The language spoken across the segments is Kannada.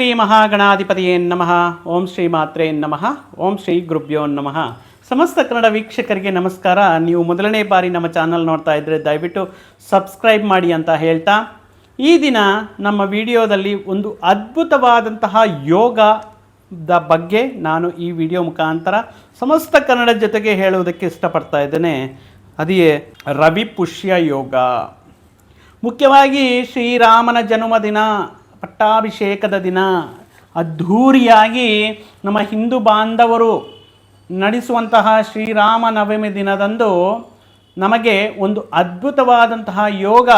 ಶ್ರೀ ಮಹಾಗಣಾಧಿಪತಿಯೇ ನಮಃ. ಓಂ ಶ್ರೀ ಮಾತ್ರೇ ನಮಃ. ಓಂ ಶ್ರೀ ಗುರುಭ್ಯೋ ನಮಃ. ಸಮಸ್ತ ಕನ್ನಡ ವೀಕ್ಷಕರಿಗೆ ನಮಸ್ಕಾರ. ನೀವು ಮೊದಲನೇ ಬಾರಿ ನಮ್ಮ ಚಾನಲ್ ನೋಡ್ತಾ ಇದ್ದರೆ ದಯವಿಟ್ಟು ಸಬ್ಸ್ಕ್ರೈಬ್ ಮಾಡಿ ಅಂತ ಹೇಳ್ತಾ. ಈ ದಿನ ನಮ್ಮ ವಿಡಿಯೋದಲ್ಲಿ ಒಂದು ಅದ್ಭುತವಾದಂತಹ ಯೋಗದ ಬಗ್ಗೆ ನಾನು ಈ ವಿಡಿಯೋ ಮುಖಾಂತರ ಸಮಸ್ತ ಕನ್ನಡ ಜೊತೆಗೆ ಹೇಳುವುದಕ್ಕೆ ಇಷ್ಟಪಡ್ತಾ ಇದ್ದೇನೆ. ಅದೇ ರವಿ ಪುಷ್ಯ ಯೋಗ. ಮುಖ್ಯವಾಗಿ ಶ್ರೀರಾಮನ ಜನ್ಮದಿನ. ಪಟ್ಟಾಭಿಷೇಕದ ದಿನ. ಅದ್ಧೂರಿಯಾಗಿ ನಮ್ಮ ಹಿಂದೂ ಬಾಂಧವರು ನಡೆಸುವಂತಹ ಶ್ರೀರಾಮ ನವಮಿ ದಿನದಂದು ನಮಗೆ ಒಂದು ಅದ್ಭುತವಾದಂತಹ ಯೋಗ,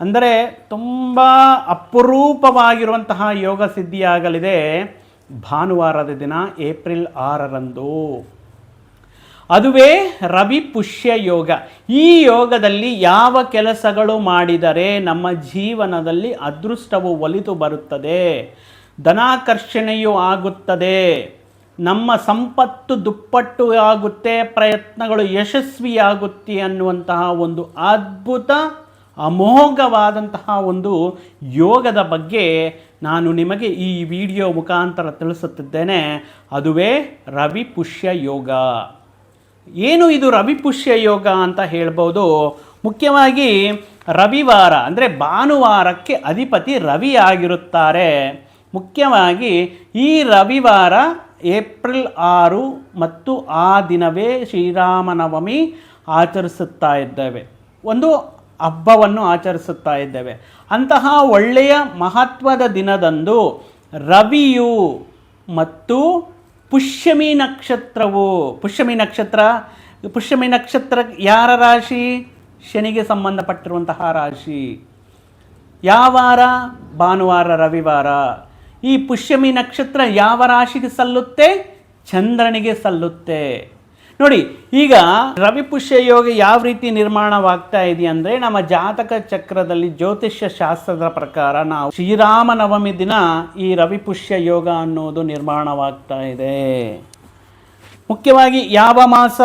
ಅಂದರೆ ತುಂಬ ಅಪರೂಪವಾಗಿರುವಂತಹ ಯೋಗ ಸಿದ್ಧಿಯಾಗಲಿದೆ ಭಾನುವಾರದ ದಿನ ಏಪ್ರಿಲ್ ಆರರಂದು. ಅದುವೇ ರವಿ ಪುಷ್ಯ ಯೋಗ. ಈ ಯೋಗದಲ್ಲಿ ಯಾವ ಕೆಲಸಗಳು ಮಾಡಿದರೆ ನಮ್ಮ ಜೀವನದಲ್ಲಿ ಅದೃಷ್ಟವು ಒಲಿತು ಬರುತ್ತದೆ. ಧನಾಕರ್ಷಣೆಯು ಆಗುತ್ತದೆ. ನಮ್ಮ ಸಂಪತ್ತು ದುಪ್ಪಟ್ಟು ಆಗುತ್ತೆ, ಪ್ರಯತ್ನಗಳು ಯಶಸ್ವಿಯಾಗುತ್ತೆ ಅನ್ನುವಂತಹ ಒಂದು ಅದ್ಭುತ, ಅಮೋಘವಾದಂತಹ ಒಂದು ಯೋಗದ ಬಗ್ಗೆ ನಾನು ನಿಮಗೆ ಈ ವಿಡಿಯೋ ಮುಖಾಂತರ ತಿಳಿಸುತ್ತಿದ್ದೇನೆ. ಅದುವೇ ರವಿ ಪುಷ್ಯ ಯೋಗ. ಏನು ಇದು ರವಿಪುಷ್ಯ ಯೋಗ ಅಂತ ಹೇಳ್ಬೋದು? ಮುಖ್ಯವಾಗಿ ರವಿವಾರ, ಅಂದರೆ ಭಾನುವಾರಕ್ಕೆ ಅಧಿಪತಿ ರವಿ ಆಗಿರುತ್ತಾರೆ. ಮುಖ್ಯವಾಗಿ ಈ ರವಿವಾರ ಏಪ್ರಿಲ್ ಆರು ಮತ್ತು ಆ ದಿನವೇ ಶ್ರೀರಾಮನವಮಿ ಆಚರಿಸುತ್ತಾ ಇದ್ದೇವೆ. ಒಂದು ಹಬ್ಬವನ್ನು ಆಚರಿಸುತ್ತಾ ಇದ್ದೇವೆ. ಅಂತಹ ಒಳ್ಳೆಯ ಮಹತ್ವದ ದಿನದಂದು ರವಿಯು ಮತ್ತು ಪುಷ್ಯಮಿ ನಕ್ಷತ್ರವು, ಪುಷ್ಯಮಿ ನಕ್ಷತ್ರ ಪುಷ್ಯಮಿ ನಕ್ಷತ್ರ ಯಾರ ರಾಶಿ? ಶನಿಗೆ ಸಂಬಂಧಪಟ್ಟಿರುವಂತಹ ರಾಶಿ. ಯಾವಾರ ಭಾನುವಾರ, ರವಿವಾರ. ಈ ಪುಷ್ಯಮಿ ನಕ್ಷತ್ರ ಯಾವ ರಾಶಿಗೆ ಸಲ್ಲುತ್ತೆ? ಚಂದ್ರನಿಗೆ ಸಲ್ಲುತ್ತೆ. ನೋಡಿ, ಈಗ ರವಿ ಪುಷ್ಯ ಯೋಗ ಯಾವ ರೀತಿ ನಿರ್ಮಾಣವಾಗ್ತಾ ಇದೆ ಅಂದ್ರೆ ನಮ್ಮ ಜಾತಕ ಚಕ್ರದಲ್ಲಿ ಜ್ಯೋತಿಷ್ಯ ಶಾಸ್ತ್ರದ ಪ್ರಕಾರ ನಾವು ಶ್ರೀರಾಮ ನವಮಿ ದಿನ ಈ ರವಿ ಪುಷ್ಯ ಯೋಗ ಅನ್ನೋದು ನಿರ್ಮಾಣವಾಗ್ತಾ ಇದೆ. ಮುಖ್ಯವಾಗಿ ಯಾವ ಮಾಸ?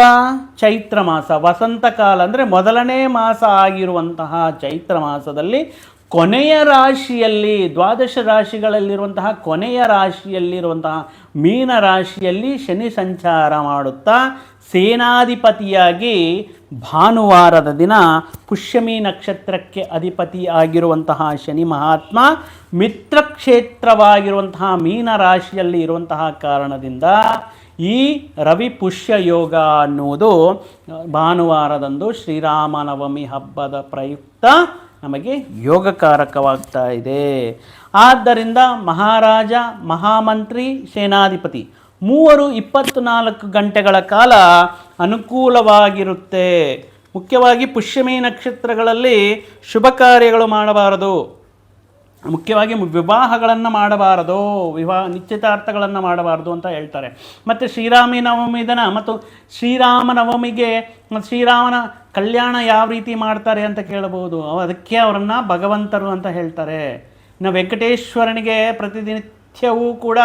ಚೈತ್ರ ಮಾಸ. ವಸಂತ ಕಾಲ ಅಂದರೆ ಮೊದಲನೇ ಮಾಸ ಆಗಿರುವಂತಹ ಚೈತ್ರ ಮಾಸದಲ್ಲಿ ಕೊನೆಯ ರಾಶಿಯಲ್ಲಿ, ದ್ವಾದಶ ರಾಶಿಗಳಲ್ಲಿರುವಂತಹ ಕೊನೆಯ ರಾಶಿಯಲ್ಲಿರುವಂತಹ ಮೀನ ರಾಶಿಯಲ್ಲಿ ಶನಿ ಸಂಚಾರ ಮಾಡುತ್ತಾ, ಸೇನಾಧಿಪತಿಯಾಗಿ ಭಾನುವಾರದ ದಿನ ಪುಷ್ಯಮಿ ನಕ್ಷತ್ರಕ್ಕೆ ಅಧಿಪತಿ ಆಗಿರುವಂತಹ ಶನಿ ಮಹಾತ್ಮ ಮಿತ್ರ ಕ್ಷೇತ್ರವಾಗಿರುವಂತಹ ಮೀನ ರಾಶಿಯಲ್ಲಿ ಇರುವಂತಹ ಕಾರಣದಿಂದ ಈ ರವಿ ಪುಷ್ಯ ಯೋಗ ಅನ್ನುವುದು ಭಾನುವಾರದಂದು ಶ್ರೀರಾಮನವಮಿ ಹಬ್ಬದ ಪ್ರಯುಕ್ತ ನಮಗೆ ಯೋಗಕಾರಕವಾಗ್ತಾ ಇದೆ. ಆದ್ದರಿಂದ ಮಹಾರಾಜ, ಮಹಾಮಂತ್ರಿ, ಸೇನಾಧಿಪತಿ ಮೂವರು ಇಪ್ಪತ್ನಾಲ್ಕು ಗಂಟೆಗಳ ಕಾಲ ಅನುಕೂಲವಾಗಿರುತ್ತೆ. ಮುಖ್ಯವಾಗಿ ಪುಷ್ಯಮಿ ನಕ್ಷತ್ರಗಳಲ್ಲಿ ಶುಭ ಕಾರ್ಯಗಳು ಮಾಡಬಾರದು. ಮುಖ್ಯವಾಗಿ ವಿವಾಹಗಳನ್ನು ಮಾಡಬಾರದು. ವಿವಾಹ, ನಿಶ್ಚಿತಾರ್ಥಗಳನ್ನು ಮಾಡಬಾರದು ಅಂತ ಹೇಳ್ತಾರೆ. ಮತ್ತು ಶ್ರೀರಾಮಿ ನವಮಿ ದಿನ ಮತ್ತು ಶ್ರೀರಾಮನವಮಿಗೆ ನವಮಿಗೆ ಶ್ರೀರಾಮನ ಕಲ್ಯಾಣ ಯಾವ ರೀತಿ ಮಾಡ್ತಾರೆ ಅಂತ ಕೇಳಬಹುದು. ಅದಕ್ಕೆ ಅವರನ್ನು ಭಗವಂತರು ಅಂತ ಹೇಳ್ತಾರೆ. ಇನ್ನು ವೆಂಕಟೇಶ್ವರನಿಗೆ ಪ್ರತಿನಿತ್ಯವೂ ಕೂಡ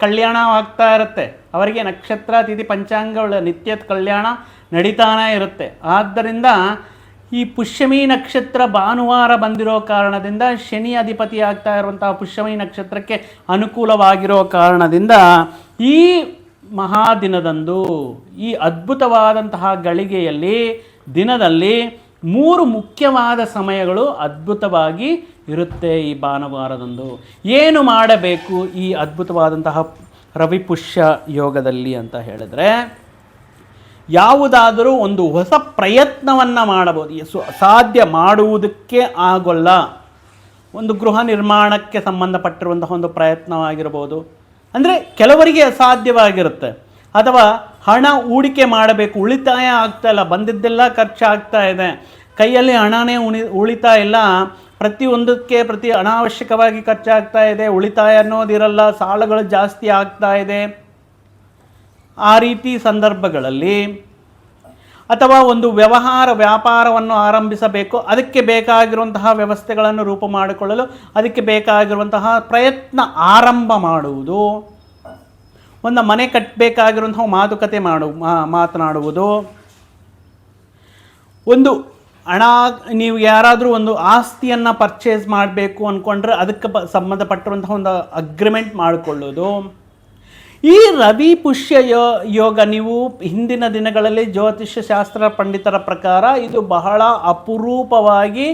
ಕಲ್ಯಾಣ ಆಗ್ತಾ ಇರುತ್ತೆ. ಅವರಿಗೆ ನಕ್ಷತ್ರ ತಿಥಿ ಪಂಚಾಂಗಗಳ ನಿತ್ಯದ ಕಲ್ಯಾಣ ನಡೀತಾನೇ ಇರುತ್ತೆ. ಆದ್ದರಿಂದ ಈ ಪುಷ್ಯಮಿ ನಕ್ಷತ್ರ ಭಾನುವಾರ ಬಂದಿರೋ ಕಾರಣದಿಂದ ಶನಿ ಅಧಿಪತಿ ಆಗ್ತಾ ಇರುವಂತಹ ಪುಷ್ಯಮಿ ನಕ್ಷತ್ರಕ್ಕೆ ಅನುಕೂಲವಾಗಿರೋ ಕಾರಣದಿಂದ ಈ ಮಹಾದಿನದಂದು ಈ ಅದ್ಭುತವಾದಂತಹ ಗಳಿಗೆಯಲ್ಲಿ ದಿನದಲ್ಲಿ ಮೂರು ಮುಖ್ಯವಾದ ಸಮಯಗಳು ಅದ್ಭುತವಾಗಿ ಇರುತ್ತೆ ಈ ಭಾನುವಾರದಂದು. ಏನು ಮಾಡಬೇಕು ಈ ಅದ್ಭುತವಾದಂತಹ ರವಿಪುಷ್ಯ ಯೋಗದಲ್ಲಿ ಅಂತ ಹೇಳಿದ್ರೆ, ಯಾವುದಾದರೂ ಒಂದು ಹೊಸ ಪ್ರಯತ್ನವನ್ನು ಮಾಡಬಹುದು. ಸು ಸಾಧ್ಯ ಮಾಡುವುದಕ್ಕೆ ಆಗೋಲ್ಲ. ಒಂದು ಗೃಹ ನಿರ್ಮಾಣಕ್ಕೆ ಸಂಬಂಧಪಟ್ಟಿರುವಂತಹ ಒಂದು ಪ್ರಯತ್ನವಾಗಿರ್ಬೋದು. ಅಂದರೆ ಕೆಲವರಿಗೆ ಅಸಾಧ್ಯವಾಗಿರುತ್ತೆ. ಅಥವಾ ಹಣ ಹೂಡಿಕೆ ಮಾಡಬೇಕು. ಉಳಿತಾಯ ಆಗ್ತಾ ಇಲ್ಲ. ಬಂದಿದ್ದೆಲ್ಲ ಖರ್ಚಾಗ್ತಾ ಇದೆ. ಕೈಯಲ್ಲಿ ಹಣನೇ ಉಳಿ ಉಳಿತಾ ಇಲ್ಲ. ಪ್ರತಿಯೊಂದಕ್ಕೆ ಪ್ರತಿ ಅನಾವಶ್ಯಕವಾಗಿ ಖರ್ಚಾಗ್ತಾ ಇದೆ. ಉಳಿತಾಯ ಅನ್ನೋದಿರಲ್ಲ. ಸಾಲಗಳು ಜಾಸ್ತಿ ಆಗ್ತಾ ಇದೆ. ಆ ರೀತಿ ಸಂದರ್ಭಗಳಲ್ಲಿ ಅಥವಾ ಒಂದು ವ್ಯವಹಾರ, ವ್ಯಾಪಾರವನ್ನು ಆರಂಭಿಸಬೇಕು. ಅದಕ್ಕೆ ಬೇಕಾಗಿರುವಂತಹ ವ್ಯವಸ್ಥೆಗಳನ್ನು ರೂಪ ಮಾಡಿಕೊಳ್ಳಲು, ಅದಕ್ಕೆ ಬೇಕಾಗಿರುವಂತಹ ಪ್ರಯತ್ನ ಆರಂಭ ಮಾಡುವುದು ಒಂದು ಮನೆ ಕಟ್ಟಬೇಕಾಗಿರುವಂತಹ ಮಾತುಕತೆ ಮಾಡು ಮಾತನಾಡುವುದು. ಒಂದು ಹಣ, ನೀವು ಯಾರಾದರೂ ಒಂದು ಆಸ್ತಿಯನ್ನು ಪರ್ಚೇಸ್ ಮಾಡಬೇಕು ಅಂದ್ಕೊಂಡ್ರೆ ಅದಕ್ಕೆ ಸಂಬಂಧಪಟ್ಟಿರುವಂತಹ ಒಂದು ಅಗ್ರಿಮೆಂಟ್ ಮಾಡಿಕೊಳ್ಳೋದು ಈ ರವಿ ಪುಷ್ಯ ಯೋಗ ನೀವು ಹಿಂದಿನ ದಿನಗಳಲ್ಲಿ ಜ್ಯೋತಿಷ್ಯ ಶಾಸ್ತ್ರ ಪಂಡಿತರ ಪ್ರಕಾರ ಇದು ಬಹಳ ಅಪರೂಪವಾಗಿ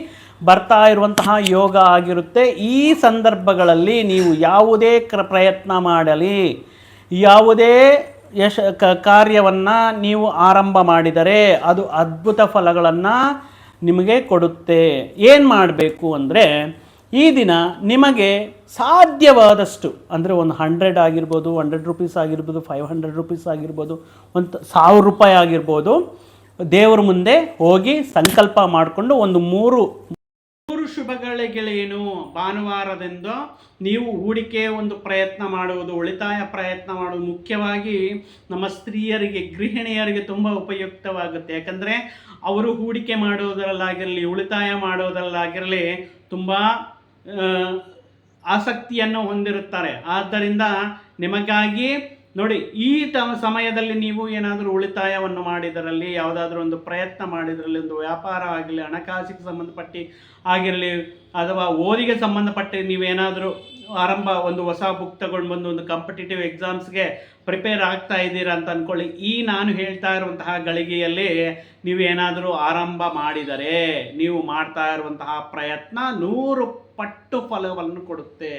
ಬರ್ತಾ ಇರುವಂತಹ ಯೋಗ ಆಗಿರುತ್ತೆ. ಈ ಸಂದರ್ಭಗಳಲ್ಲಿ ನೀವು ಯಾವುದೇ ಕ್ರ, ಪ್ರಯತ್ನ ಮಾಡಲಿ. ಯಾವುದೇ ಯಶ ಕ ಕಾರ್ಯವನ್ನು ನೀವು ಆರಂಭ ಮಾಡಿದರೆ ಅದು ಅದ್ಭುತ ಫಲಗಳನ್ನು ನಿಮಗೆ ಕೊಡುತ್ತೆ. ಏನು ಮಾಡಬೇಕು ಅಂದರೆ ಈ ದಿನ ನಿಮಗೆ ಸಾಧ್ಯವಾದಷ್ಟು, ಅಂದರೆ ಒಂದು ಹಂಡ್ರೆಡ್ ಆಗಿರ್ಬೋದು ಹಂಡ್ರೆಡ್ ರುಪೀಸ್ ಆಗಿರ್ಬೋದು ಫೈವ್ ಹಂಡ್ರೆಡ್ ರುಪೀಸ್ ಆಗಿರ್ಬೋದು, ಒಂದು ಸಾವಿರ ರೂಪಾಯಿ ಆಗಿರ್ಬೋದು, ದೇವರ ಮುಂದೆ ಹೋಗಿ ಸಂಕಲ್ಪ ಮಾಡಿಕೊಂಡು ಒಂದು ಮೂರು ಶುಭಗಳಿಗಳೇನು ಭಾನುವಾರದಿಂದ ನೀವು ಹೂಡಿಕೆ ಒಂದು ಪ್ರಯತ್ನ ಮಾಡುವುದು, ಉಳಿತಾಯ ಪ್ರಯತ್ನ ಮಾಡುವುದು ಮುಖ್ಯವಾಗಿ ನಮ್ಮ ಸ್ತ್ರೀಯರಿಗೆ, ಗೃಹಿಣಿಯರಿಗೆ ತುಂಬ ಉಪಯುಕ್ತವಾಗುತ್ತೆ. ಯಾಕಂದರೆ ಅವರು ಹೂಡಿಕೆ ಮಾಡೋದರಲ್ಲಾಗಿರಲಿ ಉಳಿತಾಯ ಮಾಡೋದರಲ್ಲಾಗಿರಲಿ ತುಂಬ ಆಸಕ್ತಿಯನ್ನು ಹೊಂದಿರುತ್ತಾರೆ. ಆದ್ದರಿಂದ ನಿಮಗಾಗಿ ನೋಡಿ, ಈ ತ ಸಮಯದಲ್ಲಿ ನೀವು ಏನಾದರೂ ಉಳಿತಾಯವನ್ನು ಮಾಡಿದರಲ್ಲಿ, ಯಾವುದಾದ್ರೂ ಒಂದು ಪ್ರಯತ್ನ ಮಾಡಿದರಲ್ಲಿ, ಒಂದು ವ್ಯಾಪಾರ ಆಗಲಿ, ಹಣಕಾಸಿಗೆ ಸಂಬಂಧಪಟ್ಟಿ ಆಗಿರಲಿ, ಅಥವಾ ಓದಿಗೆ ಸಂಬಂಧಪಟ್ಟ ನೀವೇನಾದರೂ ಆರಂಭ ಒಂದು ಹೊಸ ಬುಕ್ ತಗೊಂಡು ಬಂದು ಒಂದು ಕಾಂಪಿಟೇಟಿವ್ ಎಕ್ಸಾಮ್ಸ್ಗೆ ಪ್ರಿಪೇರ್ ಆಗ್ತಾ ಇದ್ದೀರಾ ಅಂತ ಅಂದ್ಕೊಳ್ಳಿ ಈ ನಾನು ಹೇಳ್ತಾ ಇರುವಂತಹ ಗಳಿಗೆಯಲ್ಲಿ ನೀವು ಏನಾದರೂ ಆರಂಭ ಮಾಡಿದರೆ, ನೀವು ಮಾಡ್ತಾ ಇರುವಂತಹ ಪ್ರಯತ್ನ ನೂರು ಪಟ್ಟು ಫಲವನ್ನು ಕೊಡುತ್ತೆ.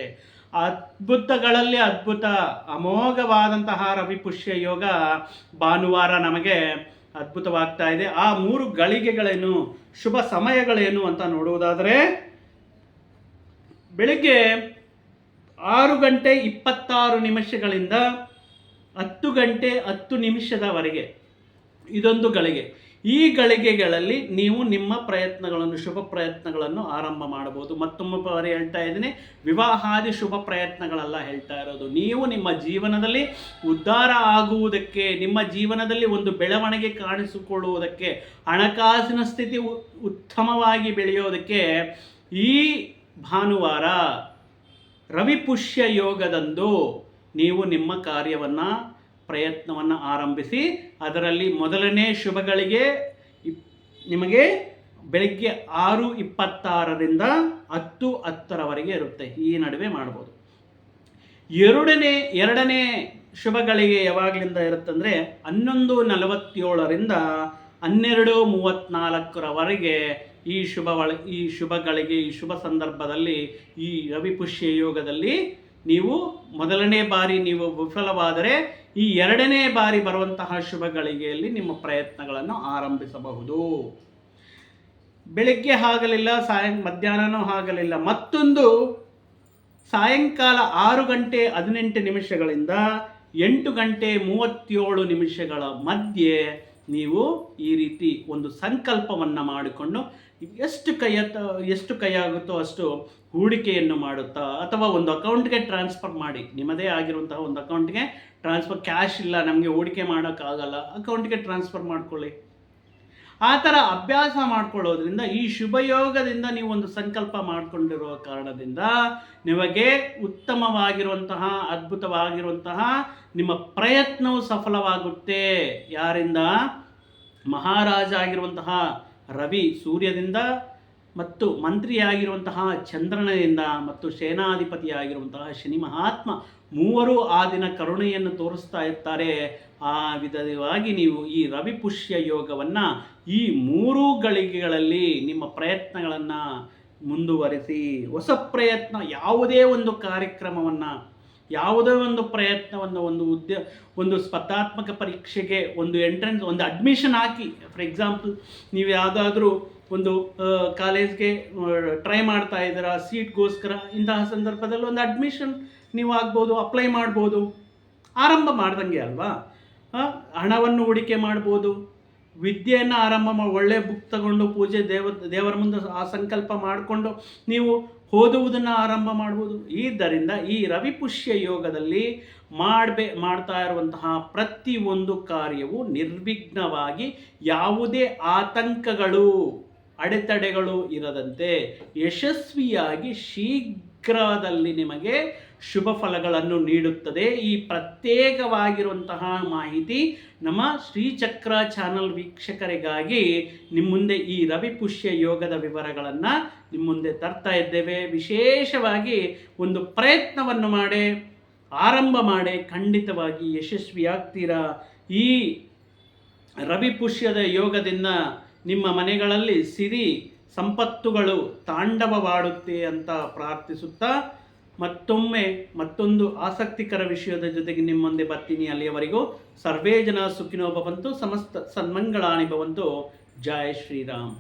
ಅದ್ಭುತಗಳಲ್ಲಿ ಅದ್ಭುತ, ಅಮೋಘವಾದಂತಹ ರವಿಪುಷ್ಯ ಯೋಗ ಭಾನುವಾರ ನಮಗೆ ಅದ್ಭುತವಾಗ್ತಾ ಇದೆ. ಆ ಮೂರು ಗಳಿಗೆಗಳೇನು, ಶುಭ ಸಮಯಗಳೇನು ಅಂತ ನೋಡುವುದಾದರೆ, ಬೆಳಿಗ್ಗೆ ಆರು ಗಂಟೆ ಇಪ್ಪತ್ತಾರು ನಿಮಿಷಗಳಿಂದ ಹತ್ತು ಗಂಟೆ ಹತ್ತು ನಿಮಿಷದವರೆಗೆ ಇದೊಂದು ಗಳಿಗೆ. ಈ ಗಳಿಗೆಗಳಲ್ಲಿ ನೀವು ನಿಮ್ಮ ಪ್ರಯತ್ನಗಳನ್ನು, ಶುಭ ಪ್ರಯತ್ನಗಳನ್ನು ಆರಂಭ ಮಾಡಬಹುದು. ಮತ್ತೊಮ್ಮೆ ಬಾರಿ ಹೇಳ್ತಾ ಇದ್ದೀನಿ, ವಿವಾಹಾದಿ ಶುಭ ಪ್ರಯತ್ನಗಳೆಲ್ಲ ಹೇಳ್ತಾ ಇರೋದು. ನೀವು ನಿಮ್ಮ ಜೀವನದಲ್ಲಿ ಉದ್ಧಾರ ಆಗುವುದಕ್ಕೆ, ನಿಮ್ಮ ಜೀವನದಲ್ಲಿ ಒಂದು ಬೆಳವಣಿಗೆ ಕಾಣಿಸಿಕೊಳ್ಳುವುದಕ್ಕೆ, ಹಣಕಾಸಿನ ಸ್ಥಿತಿ ಉತ್ತಮವಾಗಿ ಬೆಳೆಯೋದಕ್ಕೆ ಈ ಭಾನುವಾರ ರವಿಪುಷ್ಯ ಯೋಗದಂದು ನೀವು ನಿಮ್ಮ ಕಾರ್ಯವನ್ನು ಪ್ರಯತ್ನವನ್ನು ಆರಂಭಿಸಿ, ಅದರಲ್ಲಿ ಮೊದಲನೇ ಶುಭಗಳಿಗೆ ನಿಮಗೆ ಬೆಳಗ್ಗೆ ಆರು ಇಪ್ಪತ್ತಾರರಿಂದ ಹತ್ತು ಹತ್ತರವರೆಗೆ ಇರುತ್ತೆ. ಈ ನಡುವೆ ಮಾಡ್ಬೋದು. ಎರಡನೇ ಎರಡನೇ ಶುಭಗಳಿಗೆ ಯಾವಾಗಲಿಂದ ಇರುತ್ತಂದರೆ, ಹನ್ನೊಂದು ನಲವತ್ತೇಳರಿಂದ ಹನ್ನೆರಡು ಮೂವತ್ತ್ನಾಲ್ಕರವರೆಗೆ ಈ ಶುಭಗಳ ಈ ಶುಭಗಳಿಗೆ, ಈ ಶುಭ ಸಂದರ್ಭದಲ್ಲಿ ಈ ರವಿಪುಷ್ಯ ಯೋಗದಲ್ಲಿ ನೀವು ಮೊದಲನೇ ಬಾರಿ ನೀವು ವಿಫಲವಾದರೆ ಈ ಎರಡನೇ ಬಾರಿ ಬರುವಂತಹ ಶುಭ ಗಳಿಗೆಯಲ್ಲಿ ನಿಮ್ಮ ಪ್ರಯತ್ನಗಳನ್ನು ಆರಂಭಿಸಬಹುದು. ಬೆಳಗ್ಗೆ ಆಗಲಿಲ್ಲ ಸಾಯಂ, ಮಧ್ಯಾಹ್ನನೂ ಆಗಲಿಲ್ಲ ಮತ್ತೊಂದು, ಸಾಯಂಕಾಲ ಆರು ಗಂಟೆ ಹದಿನೆಂಟು ನಿಮಿಷಗಳಿಂದ ಎಂಟು ಗಂಟೆ ಮೂವತ್ತೇಳು ನಿಮಿಷಗಳ ಮಧ್ಯೆ ನೀವು ಈ ರೀತಿ ಒಂದು ಸಂಕಲ್ಪವನ್ನು ಮಾಡಿಕೊಂಡು ಎಷ್ಟು ಕೈಯತ್ತ ಎಷ್ಟು ಕೈಯಾಗುತ್ತೋ ಅಷ್ಟು ಹೂಡಿಕೆಯನ್ನು ಮಾಡುತ್ತಾ, ಅಥವಾ ಒಂದು ಅಕೌಂಟ್ಗೆ ಟ್ರಾನ್ಸ್ಫರ್ ಮಾಡಿ, ನಿಮ್ಮದೇ ಆಗಿರುವಂತಹ ಒಂದು ಅಕೌಂಟ್ಗೆ ಟ್ರಾನ್ಸ್ಫರ್, ಕ್ಯಾಶ್ ಇಲ್ಲ, ನಮಗೆ ಹೂಡಿಕೆ ಮಾಡೋಕ್ಕಾಗಲ್ಲ, ಅಕೌಂಟ್ಗೆ ಟ್ರಾನ್ಸ್ಫರ್ ಮಾಡ್ಕೊಳ್ಳಿ. ಆ ಥರ ಅಭ್ಯಾಸ ಮಾಡ್ಕೊಳ್ಳೋದ್ರಿಂದ ಈ ಶುಭಯೋಗದಿಂದ ನೀವು ಒಂದು ಸಂಕಲ್ಪ ಮಾಡಿಕೊಂಡಿರುವ ಕಾರಣದಿಂದ ನಿಮಗೆ ಉತ್ತಮವಾಗಿರುವಂತಹ, ಅದ್ಭುತವಾಗಿರುವಂತಹ ನಿಮ್ಮ ಪ್ರಯತ್ನವು ಸಫಲವಾಗುತ್ತೆ. ಯಾರಿಂದ? ಮಹಾರಾಜ ಆಗಿರುವಂತಹ ರವಿ ಸೂರ್ಯದಿಂದ ಮತ್ತು ಮಂತ್ರಿಯಾಗಿರುವಂತಹ ಚಂದ್ರನಿಂದ ಮತ್ತು ಸೇನಾಧಿಪತಿಯಾಗಿರುವಂತಹ ಶನಿ ಮಹಾತ್ಮ ಮೂವರು ಆ ದಿನ ಕರುಣೆಯನ್ನು ತೋರಿಸ್ತಾ ಇರ್ತಾರೆ. ಆ ವಿಧವಾಗಿ ನೀವು ಈ ರವಿಪುಷ್ಯ ಯೋಗವನ್ನು ಈ ಮೂರೂ ಗಳಿಗೆಗಳಲ್ಲಿ ನಿಮ್ಮ ಪ್ರಯತ್ನಗಳನ್ನು ಮುಂದುವರಿಸಿ, ಹೊಸ ಪ್ರಯತ್ನ, ಯಾವುದೇ ಒಂದು ಕಾರ್ಯಕ್ರಮವನ್ನು, ಯಾವುದೇ ಒಂದು ಪ್ರಯತ್ನವನ್ನು, ಒಂದು ಉದ್ಯ, ಒಂದು ಸ್ಪರ್ಧಾತ್ಮಕ ಪರೀಕ್ಷೆಗೆ ಒಂದು ಎಂಟ್ರೆನ್ಸ್ ಒಂದು ಅಡ್ಮಿಷನ್ ಹಾಕಿ ಫಾರ್ ಎಕ್ಸಾಂಪಲ್ ನೀವು ಯಾವುದಾದ್ರೂ ಒಂದು ಕಾಲೇಜ್ಗೆ ಟ್ರೈ ಮಾಡ್ತಾ ಇದ್ದೀರಾ ಸೀಟ್ಗೋಸ್ಕರ ಇಂತಹ ಸಂದರ್ಭದಲ್ಲಿ ಒಂದು ಅಡ್ಮಿಷನ್ ನೀವು ಆಗ್ಬೋದು ಅಪ್ಲೈ ಮಾಡ್ಬೋದು. ಆರಂಭ ಮಾಡ್ದಂಗೆ ಅಲ್ವಾ? ಹಣವನ್ನು ಹೂಡಿಕೆ ಮಾಡ್ಬೋದು. ವಿದ್ಯೆಯನ್ನು ಆರಂಭ ಮಾಡಿ ಒಳ್ಳೆಯ ಬುಕ್ ತಗೊಂಡು ಪೂಜೆ ದೇವ, ದೇವರ ಮುಂದೆ ಆ ಸಂಕಲ್ಪ ಮಾಡಿಕೊಂಡು ನೀವು ಓದುವುದನ್ನು ಆರಂಭ ಮಾಡ್ಬೋದು. ಇದರಿಂದ ಈ ರವಿಪುಷ್ಯ ಯೋಗದಲ್ಲಿ ಮಾಡಬೇ, ಮಾಡ್ತಾ ಇರುವಂತಹ ಪ್ರತಿಯೊಂದು ಕಾರ್ಯವು ನಿರ್ವಿಘ್ನವಾಗಿ ಯಾವುದೇ ಆತಂಕಗಳು, ಅಡೆತಡೆಗಳು ಇರದಂತೆ ಯಶಸ್ವಿಯಾಗಿ ಶೀಘ್ರದಲ್ಲಿ ನಿಮಗೆ ಶುಭ ಫಲಗಳನ್ನು ನೀಡುತ್ತದೆ. ಈ ಪ್ರತ್ಯೇಕವಾಗಿರುವಂತಹ ಮಾಹಿತಿ ನಮ್ಮ ಶ್ರೀಚಕ್ರ ಚಾನಲ್ ವೀಕ್ಷಕರಿಗಾಗಿ ನಿಮ್ಮ ಮುಂದೆ ಈ ರವಿ ಪುಷ್ಯ ಯೋಗದ ವಿವರಗಳನ್ನು ನಿಮ್ಮ ಮುಂದೆ ತರ್ತಾ ಇದ್ದೇವೆ. ವಿಶೇಷವಾಗಿ ಒಂದು ಪ್ರಯತ್ನವನ್ನು ಮಾಡಿ, ಆರಂಭ ಮಾಡಿ, ಖಂಡಿತವಾಗಿ ಯಶಸ್ವಿಯಾಗ್ತೀರಾ? ಈ ರವಿ ಪುಷ್ಯದ ಯೋಗದಿಂದ ನಿಮ್ಮ ಮನೆಗಳಲ್ಲಿ ಸಿರಿ ಸಂಪತ್ತುಗಳು ತಾಂಡವವಾಡುತ್ತೆ ಅಂತ ಪ್ರಾರ್ಥಿಸುತ್ತಾ ಮತ್ತೊಮ್ಮೆ ಮತ್ತೊಂದು ಆಸಕ್ತಿಕರ ವಿಷಯದ ಜೊತೆಗೆ ನಿಮ್ಮೊಂದೆ ಬರ್ತೀನಿ ಅಲ್ಲಿಯವರೆಗೂ. ಸರ್ವೇ ಜನ ಸುಖಿನೋ ಭವಂತು ಸಮಸ್ತ ಸನ್ಮಂಗಳಾಣಿ ಭವಂತು. ಜಯ ಶ್ರೀರಾಮ್.